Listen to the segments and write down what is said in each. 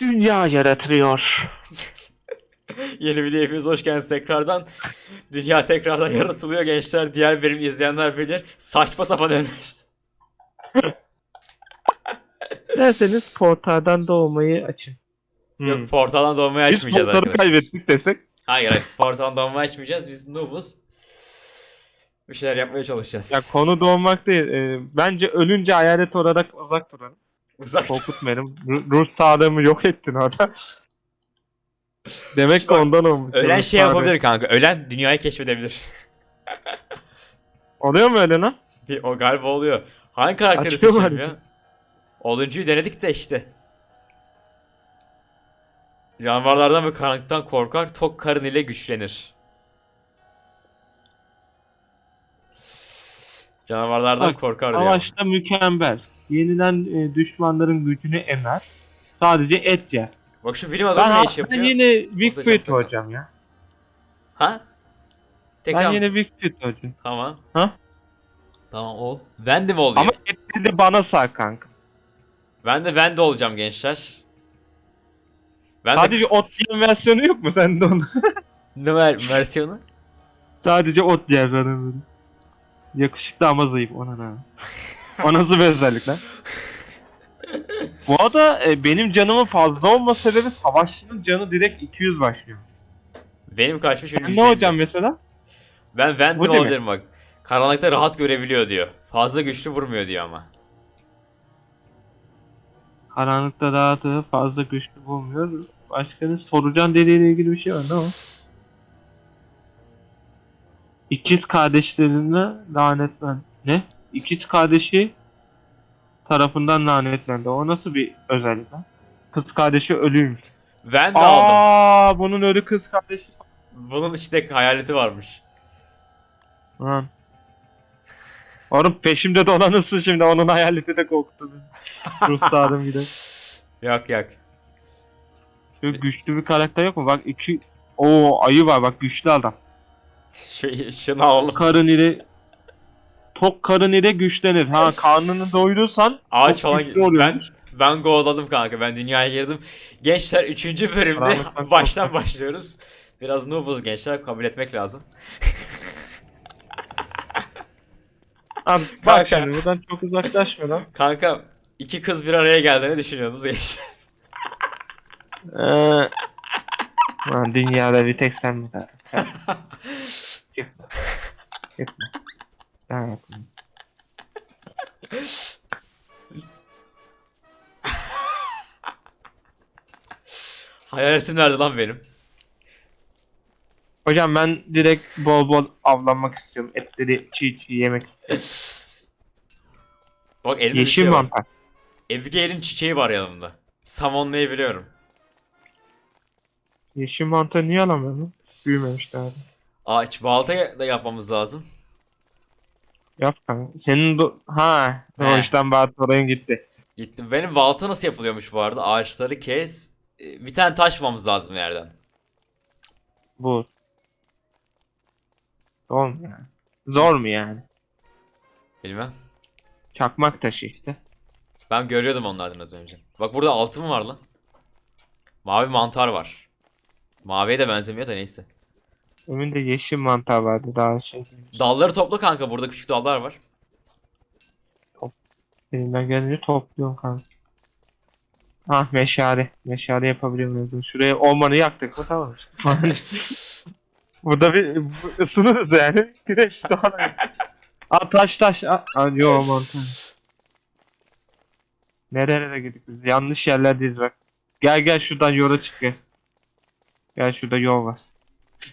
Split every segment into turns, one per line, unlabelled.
dünya yaratılıyor.
Yeni video hepiniz hoş geldiniz tekrardan. Dünya tekrardan yaratılıyor gençler. Diğer bölüm izleyenler bilir. Saçma sapan ölmüş.
Derseniz portaldan doğmayı açın. Hmm.
Yok portaldan doğmayı
Biz
açmayacağız
portalı
arkadaşlar.
kaybettik desek.
Hayır hayır portaldan doğmayı açmayacağız. Biz noobuz. Bir şeyler yapmaya çalışacağız.
Ya konu doğmak değil. Ee, bence ölünce hayalet olarak uzak duralım.
Uzak.
Korkutmayalım. Ru- Ruh sağlığımı yok ettin orada. Demek ki
Bak,
ondan olmuş.
Ölen şey
sağlığı.
yapabilir kanka. Ölen dünyayı keşfedebilir.
Oluyor mu öyle lan?
Bir- o galiba oluyor. Hangi karakteri
Açıyor mu
seçelim ya? Oduncuyu denedik de işte. Canavarlardan ve karanlıktan korkar, tok karın ile güçlenir. Canavarlardan
Bak,
korkar diyor.
Savaşta mükemmel. Yenilen e, düşmanların gücünü emer. Sadece et yer.
Bak şu bilim
Ben,
adamı ne iş
ben
yapıyor?
yine
Muhteşem
Bigfoot hocam ya.
Ha? Tekrar
Ben yine Bigfoot hocam.
Tamam.
Ha?
Tamam ol. Ben de mi olayım?
Ama etleri de bana sağ kanka.
Ben de ben de olacağım gençler. Ben
Sadece
de...
ot yiyen versiyonu yok mu sende onun?
Ne ver versiyonu?
Sadece ot yer böyle. Yakışıklı ama zayıf ona ne? O nasıl bir özellik lan? Bu arada e, benim canımın fazla olma sebebi savaşçının canı direkt 200 başlıyor.
Benim
Sen
ölüm
ne hocam mesela?
Ben
Bu değil mi?
olabilirim bak. Karanlıkta rahat görebiliyor diyor. Fazla güçlü vurmuyor diyor ama.
Karanlıkta rahatı fazla güçlü bulmuyor. Başkanın soracağın dediğiyle ilgili bir şey var ne o? İkiz kardeşlerine lanetlen. Ne? İkiz kardeşi tarafından lanetlendi. O nasıl bir özellik lan? Kız kardeşi ölüymüş.
Ben de aldım.
Aa, bunun ölü kız kardeşi.
Bunun işte hayaleti varmış.
Lan. Oğlum peşimde dolanırsın şimdi onun hayaleti de korktu beni. Ruh sağdım gider.
Yak yak.
Şöyle güçlü bir karakter yok mu? Bak iki... Oo ayı var bak güçlü adam.
Şu, şunu alalım.
Karın ile... Tok karın ile güçlenir. Ha karnını doyurursan
Ağaç falan.
oluyor.
Ben ben kovaladım kanka. Ben dünyaya girdim. Gençler 3. bölümde
Karanlıktan
baştan başlıyoruz. Biraz noobuz gençler kabul etmek lazım.
Abi
Kanka.
bak şimdi buradan çok uzaklaşma lan.
Kanka iki kız bir araya geldiğini düşünüyorsunuz gençler.
Ee, lan dünyada bir tek sen mi kaldın? Çıkma. Çıkma. Ben yapayım.
Hayaletim nerede lan benim?
Hocam ben direkt bol bol avlanmak istiyorum. Etleri çiğ çiğ yemek.
Bak elimde bir
Yeşil
şey var.
mantar.
Abigail'in çiçeği var yanımda. Samonlayabiliyorum.
Yeşil mantar niye alamıyorum? Büyümemiş daha. da.
Ağaç balta da yapmamız lazım.
Yap kanka. Senin do... Ha.
He.
Doğuştan bazı oraya gitti.
Gittim. Benim balta nasıl yapılıyormuş bu arada? Ağaçları kes. Ee, Bir tane taş bulmamız lazım yerden.
Bu. Zor mu yani? Zor mu yani?
Bilmem.
Çakmak taşı işte.
Ben görüyordum onlardan az önce. Bak burada altın mı var lan? Mavi mantar var. Maviye de benzemiyor da neyse.
Önünde yeşil mantar vardı daha şey.
Dalları topla kanka. Burada küçük dallar var.
Elimden gelince topluyorum kanka. Ah meşale. Meşale yapabiliyor muyuz? Şuraya ormanı yaktık mı tamam. Burada bir bu- ısınırız yani. Güneş doğan. Aa taş taş. Aa, aa yo mantar. Nerelere gittik biz? Yanlış yerlerdeyiz bak. Gel gel şuradan yola çık gel. Gel şurada yol var.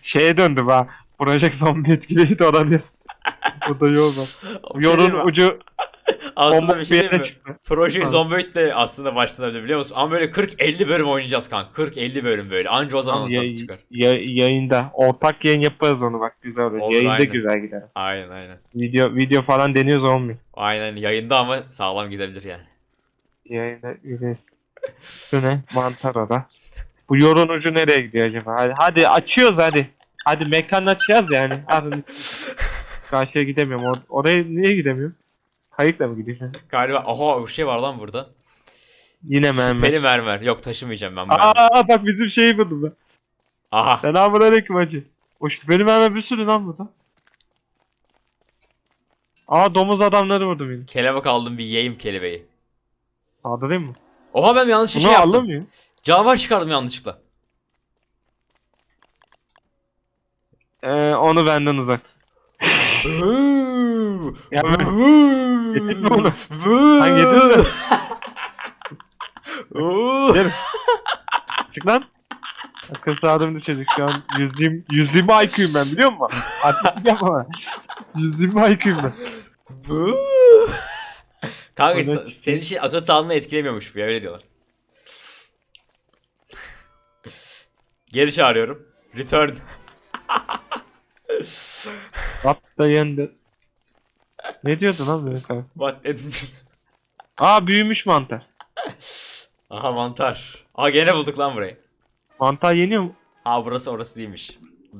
Şeye döndüm ha. Project Zombi etkileyici olabilir. Burada yol var.
Şey
ucu
aslında bir şey diyeyim mi?
çıktı.
Zomboid de aslında başlanabilir biliyor musun? Ama böyle 40-50 bölüm oynayacağız kanka. 40-50 bölüm böyle. Anca o zaman onun tadı çıkar.
ya- yayında. Ortak yayın yaparız onu bak güzel olur.
Olur,
Yayında
aynen.
güzel gider.
Aynen aynen.
Video video falan deniyoruz olmuyor.
Aynen yayında ama sağlam gidebilir yani.
Yayında üres. Şu ne? Mantar ada. Bu yorun ucu nereye gidiyor acaba? Hadi, hadi açıyoruz hadi. Hadi mekan açacağız yani. Hadi. Karşıya gidemiyorum. Or- oraya niye gidemiyorum? Kayıkla mı gidiyorsun?
Galiba aha bir şey var lan burada.
Yine mermer.
Şüpheli mermer. Yok taşımayacağım ben bu mermeri.
Aa bak bizim şeyi buldum ben.
Aha.
Selamun aleyküm hacı. O şüpheli mermer bir sürü lan burada. Aa domuz adamları vurdu beni.
Kelebek aldım bir yiyeyim kelebeği.
Saldırayım mı?
Oha ben yanlış bir
Bunu
şey yaptım.
alamıyor.
Canavar çıkardım yanlışlıkla.
Ee, onu benden uzak. Ya ben- Yedin mi onu? Lan yedin mi? Gel. Çık lan. Akıl sağlığım düşecek şu an. 120, 120 IQ'yum ben biliyor musun? Artık yapma. 120 IQ'yum ben.
Kanka senin şey akıl sağlığını etkilemiyormuş bu ya öyle diyorlar. Geri çağırıyorum. Return.
What the yender. Ne diyordu lan böyle kanka?
What dedim.
Aa büyümüş mantar.
Aha mantar. Aa gene bulduk lan burayı.
Mantar yeniyor mu?
Aa burası orası değilmiş.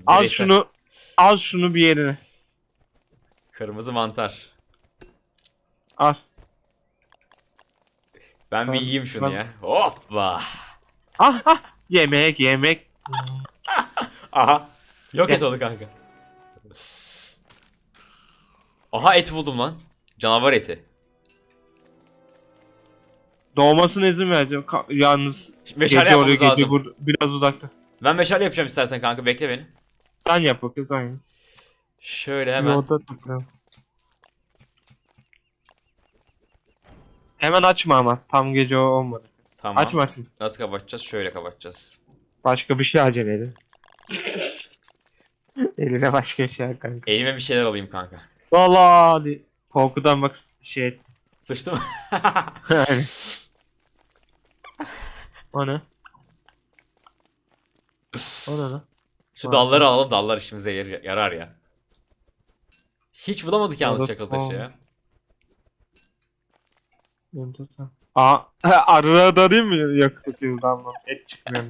Al
Bireysel.
şunu. Al şunu bir yerine.
Kırmızı mantar.
Al.
Ben bir
Ben-
yiyeyim şunu
ben-
ya. Hoppa.
Ah ah. Yemek yemek.
Aha. Yok et onu kanka. Aha et buldum lan. Canavar eti.
Doğmasına izin vereceğim. Ka- yalnız
Meşale
gece oraya
yapmamız
gece
lazım.
burada biraz uzakta.
Ben meşale yapacağım istersen kanka bekle beni.
Sen yap bakayım sen yap.
Şöyle
Hemen.
hemen.
Orada tıkla. Hemen açma ama. Tam gece o olmadı.
Tamam.
Açma açma.
Nasıl kapatacağız? Şöyle kapatacağız.
Başka bir şey acele edin. Eline başka şey kanka.
Elime bir şeyler alayım kanka.
Valla hadi. Korkudan bak şey et.
Sıçtım.
Yani. o ne? O ne lan?
Şu
Aa.
dalları alalım dallar işimize yar- yarar ya. Hiç bulamadık yalnız
Evet,
çakıl taşı
tamam.
ya.
Enteresan. Aa, arıya da değil mi yakıyor damla? Et çıkmıyor.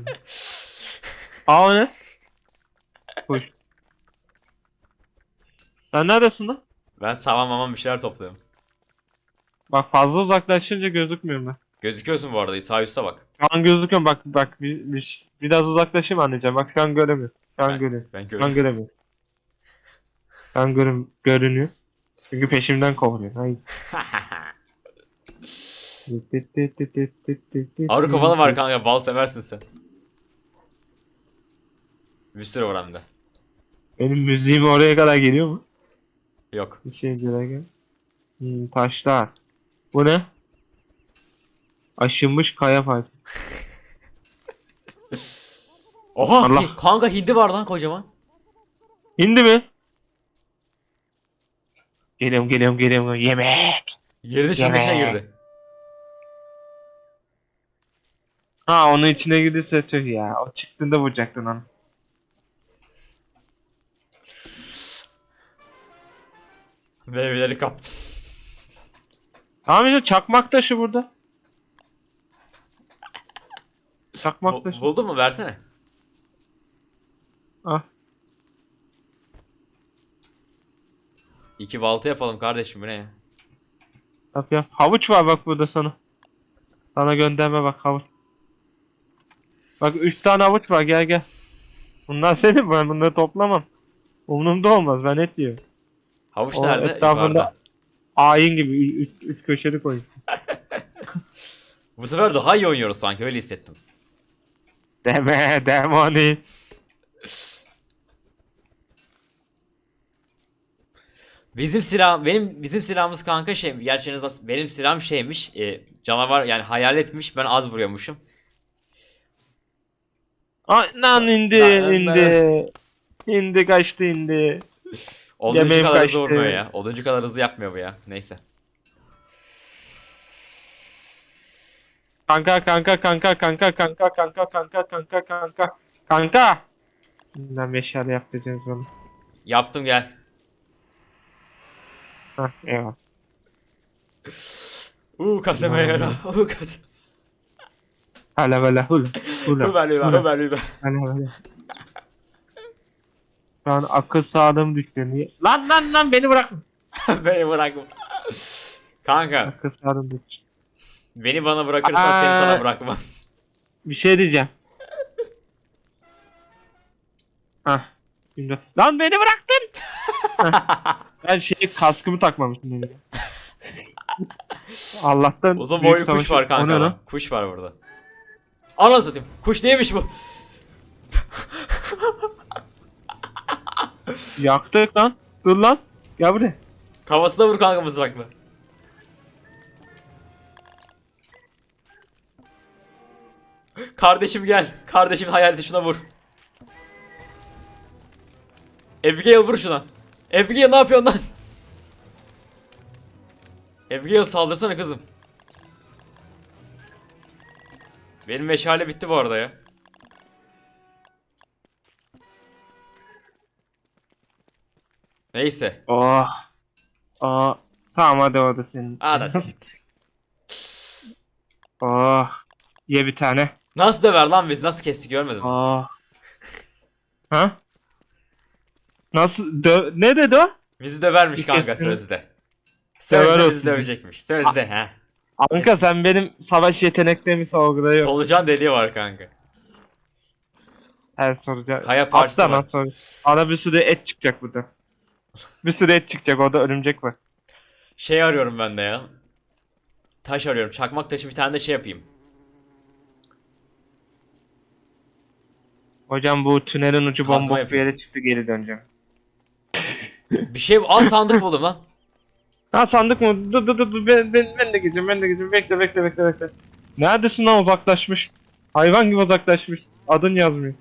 Aa o ne? Hoş. Sen neredesin lan?
Ben saman maman bir şeyler topluyorum.
Bak fazla uzaklaşınca gözükmüyorum ben.
Gözüküyorsun bu arada sağ üstte bak.
Şu an gözüküyorum bak bak bir, bir, biraz uzaklaşayım anneciğim. Bak şu an göremiyorum. Şu an
Ben-
görüyorum.
Ben
Şu an göremiyorum. Şu an görüm, görünüyor. Çünkü peşimden kovuyor. Hayır.
Avru kovanı var kanka bal seversin sen. Bir sürü var hem de.
Benim müziğim oraya kadar geliyor mu?
Yok.
Bir şey gel. Hmm, taşlar. Bu ne? Aşınmış kaya parçası.
Oha
Allah.
kanka hindi var lan kocaman.
Hindi mi? Geliyorum geliyorum geliyorum. Yemek.
Girdi şunun içine girdi.
Ha onun içine girdiyse tüh ya. O çıktığında vuracaktın onu.
Meyveleri kaptım.
Tamam yine çakmak taşı burada. Çakmak
Bu-
taşı.
buldun mu versene.
Ah.
İki balta yapalım kardeşim bu ne ya?
Yap yap. Havuç var bak burada sana. Sana gönderme bak havuç. Bak 3 tane havuç var gel gel. Bunlar senin ben bunları toplamam. Umurumda olmaz ben et yiyorum.
Havuç
O
nerede? Yukarıda.
Ayin gibi 3 köşeli koy.
Bu sefer daha iyi oynuyoruz sanki öyle hissettim.
Deme demoni.
Bizim silah benim bizim silahımız kanka şey gerçeğiniz benim silahım şeymiş e, canavar yani hayaletmiş ben az vuruyormuşum.
Ay lan indi
Lan,
indi. İndi kaçtı indi.
Oduncu
Yemeğim
kadar hızlı
kaçtı.
vurmuyor ya. Oduncu kadar hızlı yapmıyor bu ya. Neyse.
Kanka kanka kanka kanka kanka kanka kanka kanka kanka kanka. Lan meşale yapacağız onu.
Yaptım gel.
Hah eyvallah.
Uuu kaseme yara. Uuu kaseme.
Hala böyle hula hula.
Hüber
hula,
hüber hüber.
Hala böyle. Şu an akıl sağlığım düştü. Niye? Lan lan lan beni bırakın.
Beni bırakma. Kanka
Akıl sağlığım düştü.
Beni bana bırakırsan seni
Aa.
sana bırakmam.
Bir şey diyeceğim. Hah. Şimdi. Lan beni bıraktın. Hah. ben şey kaskımı takmamışım. Allah'tan.
Uzun
büyük
boylu kuş
savaşı-
var
O
kanka.
ne lan?
lan. Kuş var burada. Anasını satayım. Kuş neymiş bu?
Yaktık lan. Dur lan. Gel buraya.
Kafasına vur kanka mızrakla. Kardeşim gel. Kardeşim hayaleti şuna vur. Abigail vur şuna. Abigail ne yapıyorsun lan? Abigail saldırsana kızım. Benim meşale bitti bu arada ya. Neyse.
Oh. Oh. Tamam hadi o da senin.
Aa da sen.
Oh. Ye bir tane.
Nasıl döver lan biz? Nasıl kesti görmedin mi?
Oh. ha? Nasıl? Dö ne dedi o?
Bizi dövermiş kanka sözde. Sözde bizi dövecekmiş. Sözde ha.
Kanka sen benim savaş yeteneklerimi sorguluyor.
Solucan deliği var kanka.
Her soracak.
Kaya partisi
Atla
var.
lan sor. Ana bir sürü et çıkacak burada. Bir sürü et çıkacak orada örümcek var.
Şey arıyorum ben de ya. Taş arıyorum. Çakmak taşı bir tane de şey yapayım.
Hocam bu tünelin ucu
Kazma
bombok bir
yapayım.
yere çıktı geri döneceğim.
Bir şey al sandık buldum lan.
Ha sandık mı? Dur dur dur dur ben, ben, ben de gideceğim ben de gideceğim bekle bekle bekle bekle. Neredesin lan uzaklaşmış? Hayvan gibi uzaklaşmış. Adın yazmıyor.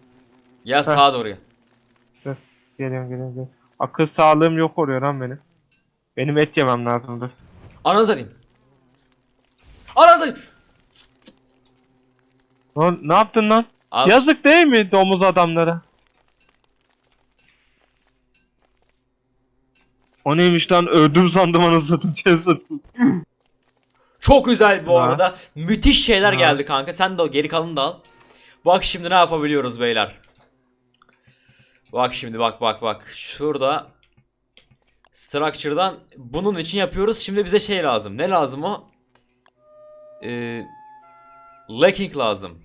Ya sağa doğru gel.
Geliyorum geliyorum geliyorum. Akıl sağlığım yok oluyor lan benim. Benim et yemem lazımdır.
Ananı satayım. Ananı satayım.
Lan ne yaptın lan?
Al.
Yazık değil mi domuz adamlara? O neymiş lan öldüm sandım anasını satayım.
Çok güzel bu
Ha.
arada. Müthiş şeyler
Ha.
geldi kanka. Sen de o geri kalanı da al. Bak şimdi ne yapabiliyoruz beyler. Bak şimdi bak bak bak. Şurada Structure'dan bunun için yapıyoruz. Şimdi bize şey lazım. Ne lazım o? Ee, lacking lazım.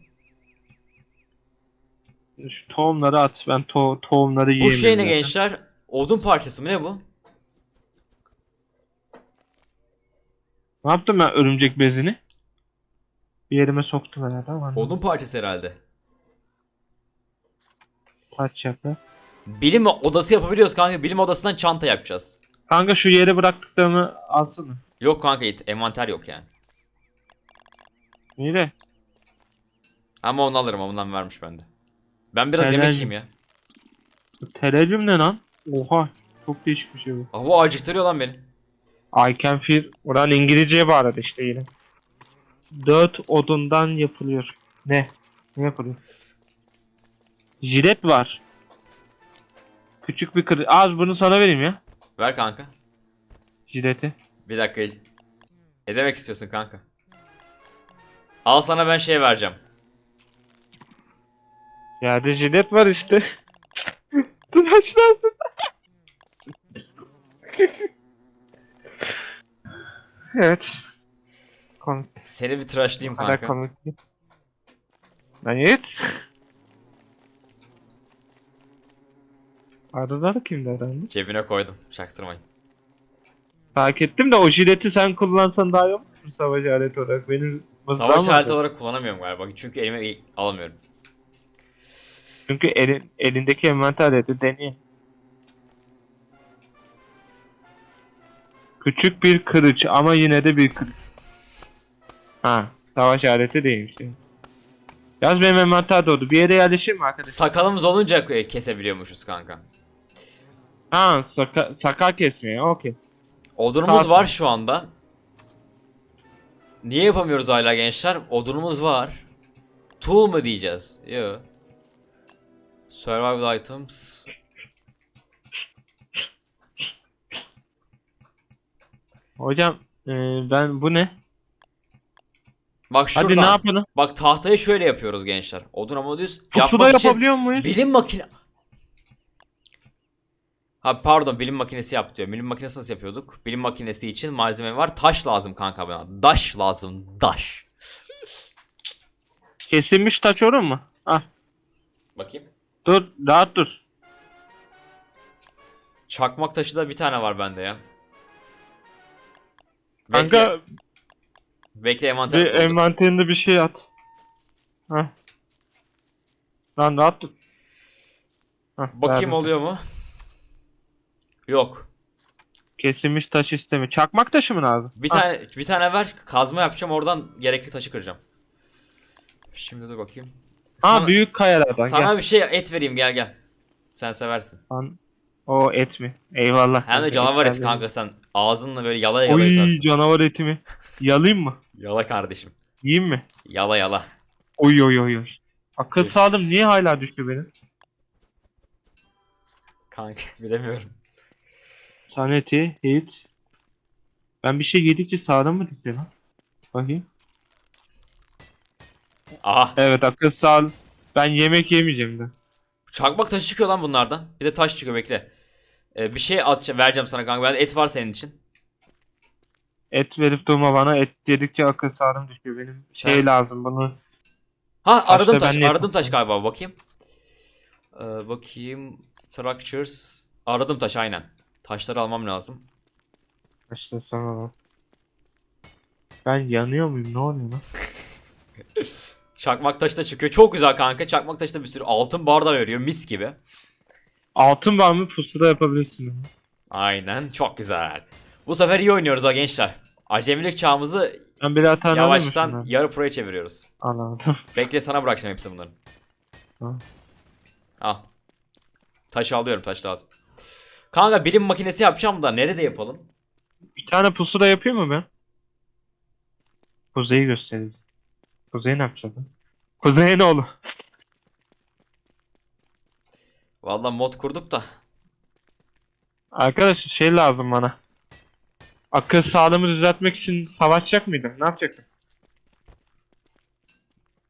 Şu tohumları at ben to tohumları
Bu
yiyemiyorum.
şey ne
zaten.
gençler? Odun parçası mı ne bu?
Ne yaptım ben örümcek bezini? Bir yerime soktum herhalde ama.
Odun parçası herhalde.
Taç yapı.
Bilim odası yapabiliyoruz kanka. Bilim odasından çanta yapacağız.
Kanka şu yere bıraktıklarımı alsana.
Yok kanka envanter yok yani.
De.
Ama onu alırım ondan vermiş bende. Ben biraz
Helal.
yemek yiyeyim ya.
Televizyum ne lan? Oha. Çok değişik bir şey bu.
Aa, bu acıktırıyor lan beni.
I can feel. Oradan İngilizceye bağladı işte yine. Dört odundan yapılıyor. Ne? Ne yapılıyor? Jilet var. Küçük bir kır... Az bunu sana vereyim ya.
Ver kanka.
Jileti.
Bir dakika. Ne demek istiyorsun kanka? Al sana ben şey vereceğim.
Yerde jilet var işte. Tıraşlansın. evet. Komik.
Seni bir tıraşlayayım
Hala
kanka.
komik. Yiğit. Arıları kimde herhalde?
Cebine koydum. Çaktırmayın.
Fark ettim de o jileti sen kullansan daha iyi olur mu savaş aleti olarak? Benim mızrağım
Savaş
var.
aleti olarak kullanamıyorum galiba. Çünkü elime alamıyorum.
Çünkü elin, elindeki envanter aleti deney. Küçük bir kılıç ama yine de bir kılıç. Ha, savaş aleti değilmiş. Yaz benim envanter doğdu. Bir yere yerleşir mi arkadaş?
Sakalımız olunca e, kesebiliyormuşuz kanka.
Ha, saka, sakal kesmiyor. Okey.
Odunumuz
Kalsın.
var şu anda. Niye yapamıyoruz hala gençler? Odunumuz var. Tool mu diyeceğiz? Yo. Survival items.
Hocam e, ben bu ne?
Bak şuradan.
Hadi ne yapalım?
Bak tahtayı şöyle yapıyoruz gençler. Odun ama düz. Yapmak
yapabiliyor muyuz?
bilim makine... Ha pardon bilim makinesi yap diyor. Bilim makinesi nasıl yapıyorduk? Bilim makinesi için malzeme var. Taş lazım kanka bana. Daş lazım. Daş.
Kesilmiş taç olur mu? Ah
Bakayım.
dur rahat dur.
Çakmak taşı da bir tane var bende ya.
Kanka
Bekle, envanter.
bir envanterinde bir şey at. Hah. Lan dur. Hah,
Bakayım
verdim.
oluyor mu? Yok.
Kesilmiş taş istemi. Çakmak taşı mı lazım?
Bir
Ah,
tane bir tane ver. Kazma yapacağım. Oradan gerekli taşı kıracağım. Şimdi dur bakayım. Sana,
büyük kayalardan
sana
gel.
bir şey et vereyim gel gel. Sen seversin.
Lan, O et mi? Eyvallah.
Hem de canavar eti kanka sen ağzınla böyle yala yala
Oy
yutarsın.
canavar eti mi? Yalayım mı?
Yala kardeşim.
Yiyeyim mi?
Yala yala.
Oy oy oy oy. Akıl
Üf.
sağlığım niye hala düştü benim?
Kanka bilemiyorum.
Saneti, hit. Ben bir şey yedikçe sağda mı düştü lan? Bakayım.
Aha.
Evet akıl sağ. Ben yemek yemeyeceğim de.
Çakmak taşı çıkıyor lan bunlardan. Bir de taş çıkıyor bekle. Ee, bir şey at vereceğim sana kanka. Ben et var senin için.
Et verip durma bana. Et yedikçe akıl sağlığım düşüyor benim.
Sen-
Şey lazım bunu.
Ha aradım taş. Aradım taş galiba bakayım. Ee, bakayım. Structures. Aradım taş aynen. Taşları almam lazım.
İşte sana lan. Ben yanıyor muyum? Ne oluyor lan?
Çakmak taşı da çıkıyor. Çok güzel kanka. Çakmak taşı da bir sürü altın bar da veriyor. Mis gibi.
Altın var mı? Pusula yapabilirsin.
Aynen. Çok güzel. Bu sefer iyi oynuyoruz ha gençler. Acemilik çağımızı
Ben tane mı
yavaştan yarı pro'ya çeviriyoruz.
Anladım.
Bekle sana bırakacağım hepsi bunların.
Tamam.
Al. Taş alıyorum taş lazım. Kanka bilim makinesi yapacağım da nerede yapalım?
Bir tane pusula yapayım mı ben? Kuzeyi gösteririz. Kuzey ne yapacak lan? Kuzey ne olur?
Vallahi mod kurduk da.
Arkadaş şey lazım bana. Akıl sağlığımı düzeltmek için savaşacak mıydım? Ne yapacaktım?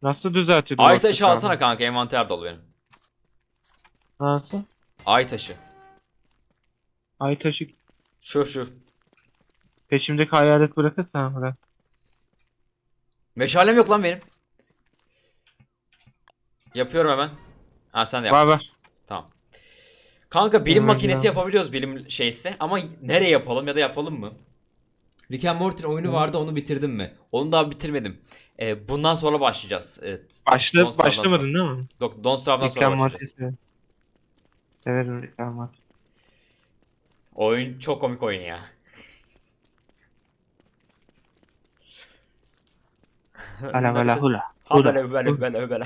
Nasıl düzeltiyordum?
Ay
akıl
taşı
sağlığımı?
alsana kanka envanter dolu benim.
Nasıl?
Ay taşı.
Ay taşı
Şu şu.
peşimdeki hayalet bırakırsan bırak.
Meşalem yok lan benim. Yapıyorum hemen. Ha sen de yap.
Var var.
Tamam. Kanka bilim
Hemen
makinesi
ya.
yapabiliyoruz bilim şeyse ama nereye yapalım ya da yapalım mı? Rick and Morty'nin oyunu vardı onu bitirdim mi? Onu daha bitirmedim. Ee, bundan sonra başlayacağız. Evet.
Başla,
Don't Starve'dan
başlamadın değil mi?
Yok Don't Starve'dan sonra
Reklam
başlayacağız.
maddesi. Severim reklam maddesi.
Oyun çok komik oyun ya.
Hala hala hula. Hula.
böyle böyle böyle böyle.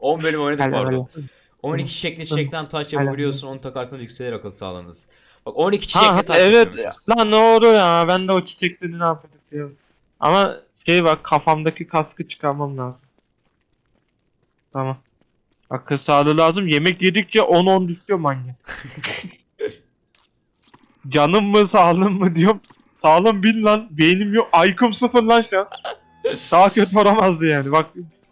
10 bölüm oynadık bu
Hala
arada.
hala.
12 şeklini çiçekten taş yapabiliyorsun. Onu takarsan yükselir akıl sağlığınız. Bak 12
Ha,
çiçekle
ha,
taş
evet. Lan ne oldu ya? Ben de o çiçekleri ne diyorum. Ama şey bak kafamdaki kaskı çıkarmam lazım. Tamam. Akıl sağlığı lazım. Yemek yedikçe 10-10 düşüyor manyak. Canım mı sağlığım mı diyorum. Sağlığım bin lan. Beynim yok. IQ'm sıfır lan şu an. Daha kötü olamazdı yani. Bak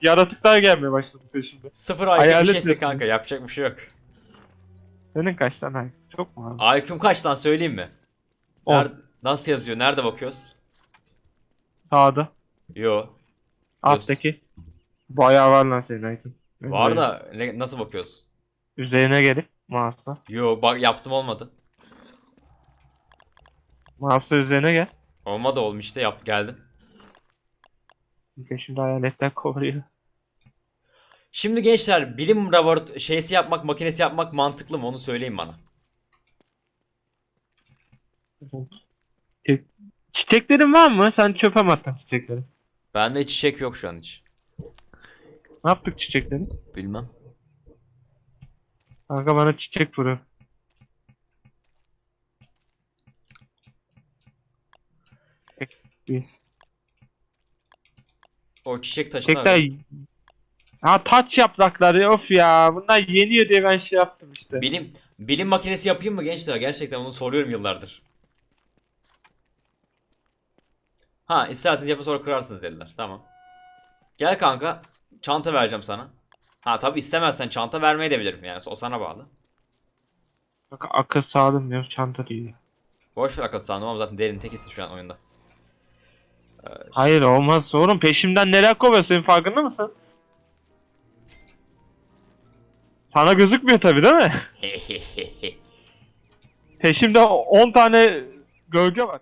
yaratıklar gelmeye başladı peşimde.
Sıfır IQ bir şeyse
yapıyorum.
kanka yapacak bir şey yok.
Senin kaç tane? Çok mu abi?
IQ'm kaç lan söyleyeyim mi? Nerede, nasıl yazıyor? Nerede bakıyoruz?
Sağda.
Yo.
Alttaki. Bayağı var lan senin IQ'un.
Var da ne, nasıl bakıyoruz?
Üzerine gelip mouse'la.
Yo bak yaptım olmadı.
Mouse'la üzerine gel.
Olmadı oğlum işte yap geldim.
Şimdi hayaletler kovuyor.
Şimdi gençler bilim labort şeysi yapmak, makinesi yapmak mantıklı mı onu söyleyin bana.
Çi- Çiçeklerin var mı? Sen çöpe mi attın çiçekleri?
Bende çiçek yok şu an hiç.
Ne yaptık çiçekleri?
Bilmem.
Kanka bana çiçek vurur. Bir.
O çiçek taşına
Çiçekler... Ha taç yaprakları of ya. Bunlar yeniyor diye ben şey yaptım işte.
Bilim bilim makinesi yapayım mı gençler? Gerçekten bunu soruyorum yıllardır. Ha isterseniz yapın sonra kırarsınız dediler. Tamam. Gel kanka. Çanta vereceğim sana. Ha tabi istemezsen çanta vermeye de bilirim yani. O sana bağlı.
Bak akıl sağlığım diyor çanta değil.
Boş ver akıl sağlığım ama zaten derin tekisin şu an oyunda. Ee,
Hayır olmaz oğlum peşimden nereye kovuyorsun farkında mısın? Sana gözükmüyor tabi değil mi? Peşimde 10 tane gölge var.